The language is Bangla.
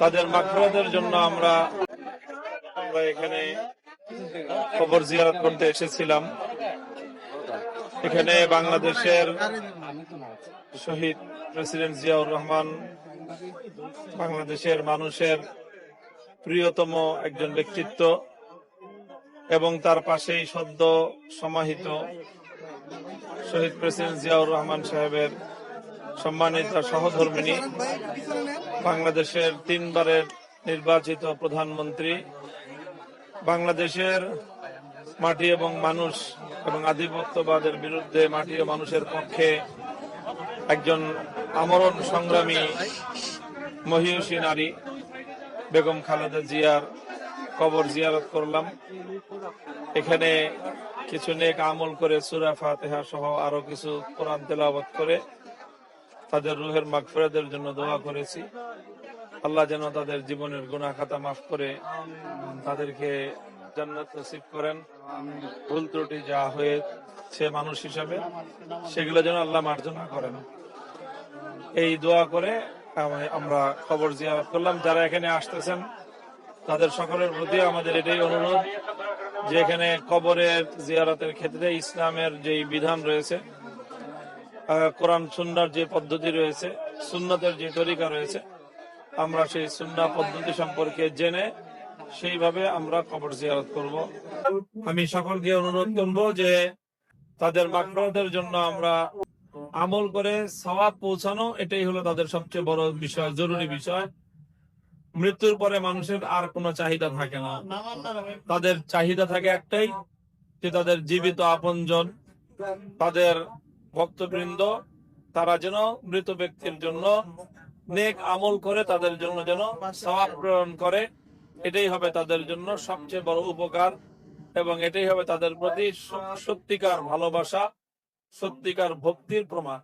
তাদের মাকফরাতের জন্য আমরা আমরা এখানে খবর জিয়ারত করতে এসেছিলাম। এখানে বাংলাদেশের শহীদ প্রেসিডেন্ট জিয়াউর রহমান, বাংলাদেশের মানুষের প্রিয়তম একজন ব্যক্তিত্ব এবং তার পাশেই সদ্য সমাহিত শহীদ প্রেসিডেন্ট জিয়াউর রহমান সাহেবের সম্মানিত সহধর্মিনী, বাংলাদেশের তিনবারের নির্বাচিত প্রধানমন্ত্রী, বাংলাদেশের মাটি এবং মানুষ এবং আধিপত্যবাদের বিরুদ্ধে মাটি ও মানুষের পক্ষে একজন আমরণ সংগ্রামী মহিষী নারী, বেগম খালেদা জিয়ার কবর জিয়ারত করলাম। এখানে কিছু নেক আমল করে সুরা ফাতেহা সহ আরও কিছু কোরআন তেলাওয়াত করে তাদের রুহের মাগফিরাতের জন্য দোয়া করেছি। আল্লাহ যেন তাদের জীবনের গুনাহ খাতা মাফ করে তাদেরকে জান্নাত নসিব করেন। ভুল ত্রুটি যা হয়েছে মানুষ হিসাবে, সেগুলো যেন আল্লাহ মার্জনা করেন। এই দোয়া করে আমরা খবর জিয়ারত করলাম। যারা এখানে আসতেছেন, তাদের সকলের প্রতি আমাদের এটাই অনুরোধ যে এখানে কবরের জিয়ারতের ক্ষেত্রে ইসলামের যেই বিধান রয়েছে কোরআন সুন্নার যে পদ্ধতি রয়েছে, সুন্নতের যে তরিকা রয়েছে, আমরা সেই সুন্না পদ্ধতি সম্পর্কে জেনে সেইভাবে আমরা কবর জিয়ারত করব। আমি সকলকে অনুরোধ করব যে তাদের মাকফরাতের জন্য আমরা আমল করে সওয়াব পৌঁছানো, এটাই হলো তাদের সবচেয়ে বড় বিষয়, জরুরি বিষয়। মৃত্যুর পরে মানুষের আর কোনো চাহিদা থাকে না। তাদের চাহিদা থাকে একটাই, যে তাদের জীবিত আপনজন, তাদের ভক্তবৃন্দ, তারা যেন মৃত ব্যক্তির জন্য নেক আমল করে, তাদের জন্য যেন সবাব প্রেরণ করে। এটাই হবে তাদের জন্য সবচেয়ে বড় উপকার এবং এটাই হবে তাদের প্রতি সত্যিকার ভালোবাসা, সত্যিকার ভক্তির প্রমাণ।